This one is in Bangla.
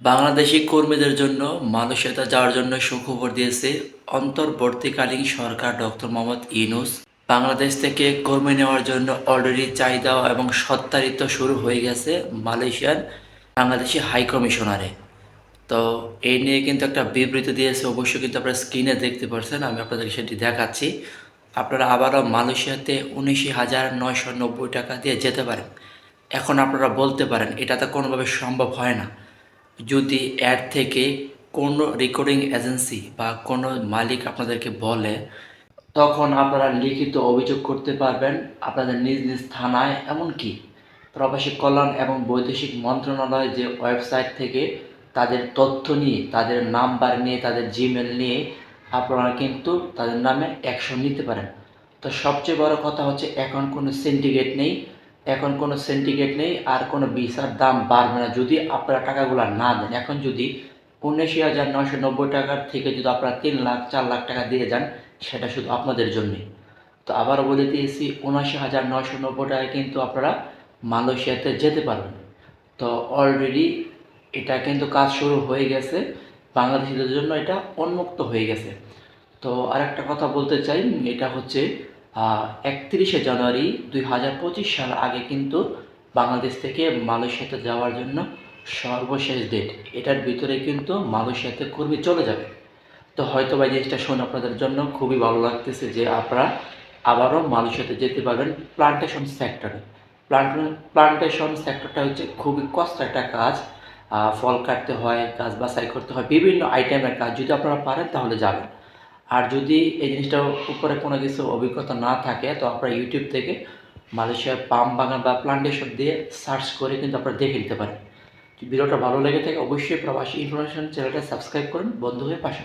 বাংলাদেশি কর্মীদের জন্য মালয়েশিয়াতে যাওয়ার জন্য সুখবর দিয়েছে অন্তর্বর্তীকালীন সরকার ডক্টর মোহাম্মদ ইউনুস। বাংলাদেশ থেকে কর্মী নেওয়ার জন্য অলরেডি চাহিদা এবং সত্তারিত শুরু হয়ে গেছে মালয়েশিয়ার বাংলাদেশি হাই কমিশনারে তো এই নিয়ে কিন্তু একটা বিবৃতি দিয়েছে, অবশ্যই কিন্তু আপনারা স্ক্রিনে দেখতে পাচ্ছেন আমি আপনাদেরকে সেটি দেখাচ্ছি। আপনারা আবারও মালয়েশিয়াতে উনিশ হাজার নয়শো নব্বই টাকা দিয়ে যেতে পারেন। এখন আপনারা বলতে পারেন, এটা তো কোনোভাবে সম্ভব হয় না। যদি অ্যাড থেকে কোনো রেকর্ডিং এজেন্সি বা কোনো মালিক আপনাদেরকে বলে, তখন আপনারা লিখিত অভিযোগ করতে পারবেন আপনাদের নিজ নিজ থানায়। এমনকি প্রবাসী কল্যাণ এবং বৈদেশিক মন্ত্রণালয় যে ওয়েবসাইট থেকে তাদের তথ্য নিয়ে, তাদের নাম্বার নিয়ে, তাদের জিমেল নিয়ে আপনারা কিন্তু তাদের নামে অ্যাকশন নিতে পারেন। তো সবচেয়ে বড় কথা হচ্ছে, এখন কোনো সিন্ডিকেট নেই। এখন কোনো সিন্ডিকেট নেই, আর কোনো ভিসার দাম বাড়বে না যদি আপনারা টাকাগুলো না দেন। এখন যদি উনিশ হাজার নয়শো নব্বই টাকার থেকে যদি আপনারা তিন লাখ, চার লাখ টাকা দিয়ে যান, সেটা শুধু আপনাদের জন্যে। তো আবারও বলে দিয়েছি উনআশি হাজার নয়শো নব্বই টাকায় কিন্তু আপনারা মালয়েশিয়াতে যেতে পারবেন। তো অলরেডি এটা কিন্তু কাজ শুরু হয়ে গেছে, বাংলাদেশিদের জন্য এটা উন্মুক্ত হয়ে গেছে। তো আরেকটা কথা বলতে চাই, এটা হচ্ছে একত্রিশে জানুয়ারি দুই হাজার পঁচিশ সাল আগে কিন্তু বাংলাদেশ থেকে মালয়েশিয়াতে যাওয়ার জন্য সর্বশেষ ডেট এটার ভিতরে কিন্তু মালয়েশিয়াতে কর্মী চলে যাবে। তো হয়তো বা জিনিসটা শুনে আপনাদের জন্য খুবই ভালো লাগতেছে যে আপনারা আবারও মালয়েশিয়াতে যেতে পারবেন প্লান্টেশন সেক্টরে প্লান্ট প্লান্টেশন সেক্টরটা হচ্ছে খুবই কষ্ট একটা কাজ। ফল কাটতে হয়, গাছ বাছাই করতে হয়, বিভিন্ন আইটেমের কাজ যদি আপনারা পারেন তাহলে যাবেন। আর যদি এই জিনিসটার উপরে কোনো কিছু অভিজ্ঞতা না থাকে, তো আপনারা ইউটিউব থেকে মালয়েশিয়ার পাম বাগান বা প্লান্টেশন দিয়ে সার্চ করে কিন্তু আপনারা দেখে নিতে পারেন। ভিডিওটা ভালো লেগে থাকে, অবশ্যই প্রবাসী ইনফরমেশন চ্যানেলটা সাবস্ক্রাইব করুন। বন্ধু হয়ে পাশে